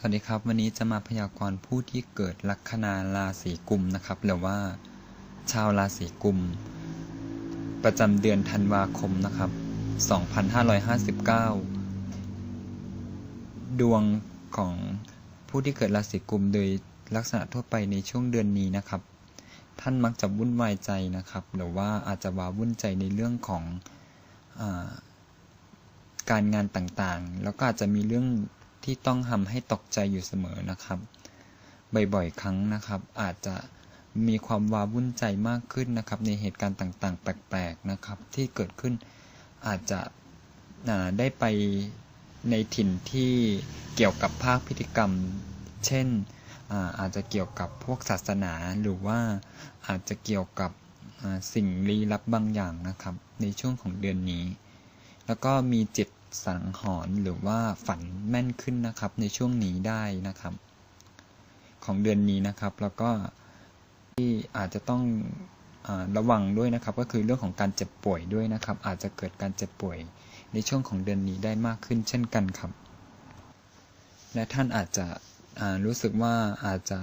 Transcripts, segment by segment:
สวัสดีครับ วันนี้จะมาพยากรณ์ผู้ที่เกิดลัคนาราศีกุมนะครับ หรือว่า ชาวราศีกุม ประจำเดือนธันวาคมนะครับ 2559 ดวงของผู้ที่เกิดราศีกุมโดยลักษณะทั่วไปในช่วงเดือนนี้นะครับ ท่านมักจะวุ่นวายใจนะครับ หรือว่าอาจจะว้าวุ่นใจในเรื่องของอการงานต่างๆ แล้วก็อาจจะมีเรื่อง ที่ต้องทำให้ตกใจอยู่เสมอนะครับ บ่อยๆ ครั้งนะครับ อาจจะมีความว้าวุ่นใจมากขึ้นนะครับ ในเหตุการณ์ต่างๆ แปลกๆนะครับ ที่เกิดขึ้นอาจจะได้ไปในถิ่นที่เกี่ยวกับภาคพิธีกรรม เช่นอาอาจจะเกี่ยวกับพวกศาสนาหรือว่าอาจจะเกี่ยวกับสิ่งลี้ลับบางอย่างนะครับ ในช่วงของเดือนนี้ แล้วก็มีจิต สังหรณ์หรือว่าฝันแม่นขึ้นนะครับ ในช่วงนี้ได้นะครับ ของเดือนนี้นะครับ แล้วก็ที่อาจจะต้องอระวังด้วยนะครับ ก็คือเรื่องของการเจ็บป่วยด้วยนะครับ อาจจะเกิดการเจ็บป่วย ในช่วงของเดือนนี้ได้มากขึ้น เช่นกันครับ และท่านอาจจะรู้สึกว่าอาจจะ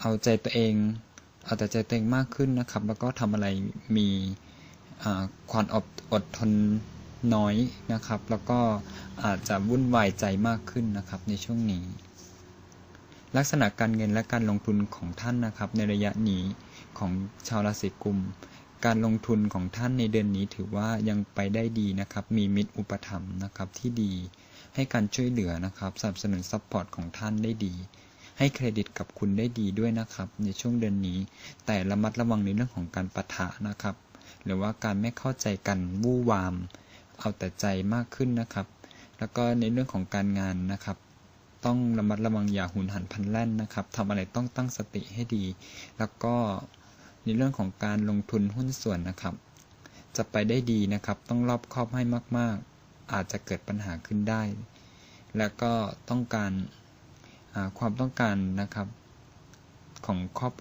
เอาใจตัวเอง เอาแต่ใจตัวเองมากขึ้นนะครับ แล้วก็ทำอะไรมีความอดอดทน น้อยนะครับ แล้วก็อาจจะวุ่นวายใจมากขึ้นนะครับในช่วงนี้ ลักษณะการเงินและการลงทุนของท่านนะครับในระยะนี้ของชาวราศีกุม การลงทุนของท่านในเดือนนี้ถือว่ายังไปได้ดีนะครับ มีมิตรอุปถัมภ์นะครับที่ดี ให้การช่วยเหลือนะครับสนับสนุนซัพพอร์ตของท่านได้ดีให้เครดิตกับคุณได้ดีด้วยนะครับ ในช่วงเดือนนี้ แต่ระมัดระวังในเรื่องของการปะทะนะครับ หรือว่าการไม่เข้าใจกันวู่วาม เอาแต่ใจมากขึ้นนะครับ แล้วก็ในเรื่องของการงานนะครับ ต้องระมัดระวังอย่าหุนหันพันแล่นนะครับทำอะไรต้องตั้งสติให้ดี แล้วก็ในเรื่องของการลงทุนหุ้นส่วนนะครับ จะไปได้ดีนะครับ ต้องรอบคอบให้มาก ๆ อาจจะเกิดปัญหาขึ้นได้ แล้วก็ต้องการความต้องการนะครับ ของครอบ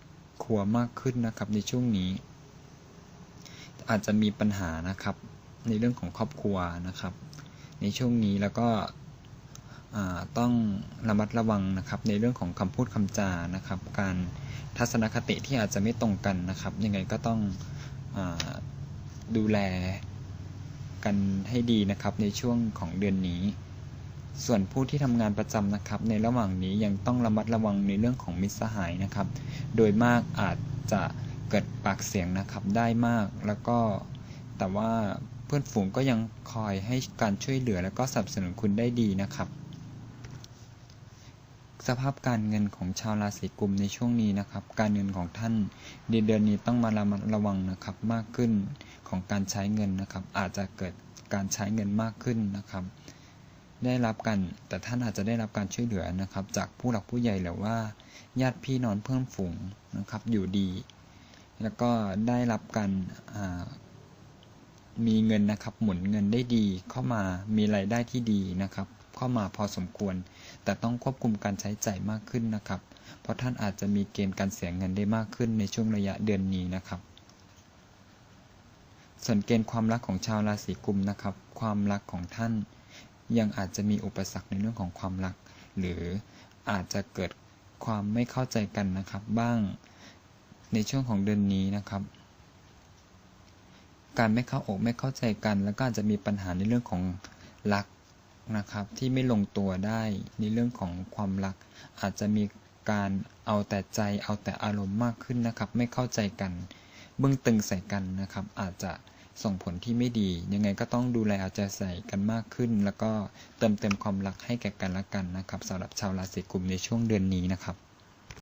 ครัวมากขึ้นนะครับในช่วงนี้ อาจจะมีปัญหานะครับ ในเรื่องของครอบครัวนะครับ ในช่วงนี้แล้วก็ต้องระมัดระวังนะครับ ในเรื่องของคำพูดคำจานะครับ การทัศนคติที่อาจจะไม่ตรงกันนะครับ ยังไงก็ต้องอดูแลกันให้ดีนะครับ ในช่วงของเดือนนี้ ส่วนผู้ที่ทำงานประจำนะครับ ในระหว่างนี้ยังต้องระมัดระวังในเรื่องของมิตรสหายนะครับ โดยมากอาจจะเกิดปากเสียงนะครับได้มากแล้วก็แต่ว่า เพื่อนฝูงก็ยังคอยให้การช่วยเหลือและก็สนับสนุนคุณได้ดีนะครับ สภาพการเงินของชาวราศีกุมในช่วงนี้นะครับ การเงินของท่านในเดือนนี้ต้องมาระมัดระวังนะครับมากขึ้นของการใช้เงินนะครับ อาจจะเกิดการใช้เงินมากขึ้นนะครับ ได้รับการแต่ท่านอาจจะได้รับการช่วยเหลือนะครับ จากผู้หลักผู้ใหญ่หรือว่า ญาติพี่น้องเพื่อนฝูงนะครับอยู่ดี แล้วก็ได้รับการ มีเงินนะครับ หมุนเงินได้ดีเข้ามามีรายได้ที่ดีนะครับ เข้ามาพอสมควร แต่ต้องควบคุมการใช้จ่ายมากขึ้นนะครับ เพราะท่านอาจจะมีเกณฑ์การเสียเงินได้มากขึ้นในช่วงระยะเดือนนี้นะครับ ส่วนเกณฑ์ความรักของชาวราศีกุมนะครับ ความรักของท่าน ยังอาจจะมีอุปสรรคในเรื่องของความรัก หรืออาจจะเกิดความไม่เข้าใจกันนะครับ บ้างในช่วงของเดือนนี้นะครับ การไม่เข้าอกไม่เข้าใจกัน แล้วก็อาจจะมีปัญหาในเรื่องของรักนะครับ ที่ไม่ลงตัวได้ในเรื่องของความรัก อาจจะมีการเอาแต่ใจเอาแต่อารมณ์มากขึ้นนะครับ ไม่เข้าใจกันเบื้องตึงใส่กันนะครับ อาจจะส่งผลที่ไม่ดี ยังไงก็ต้องดูแลเอาใจใส่กันมากขึ้น แล้วก็เติมเต็มความรักให้แก่กันและกันนะครับสำหรับชาวราศีกุมในช่วงเดือนนี้นะครับ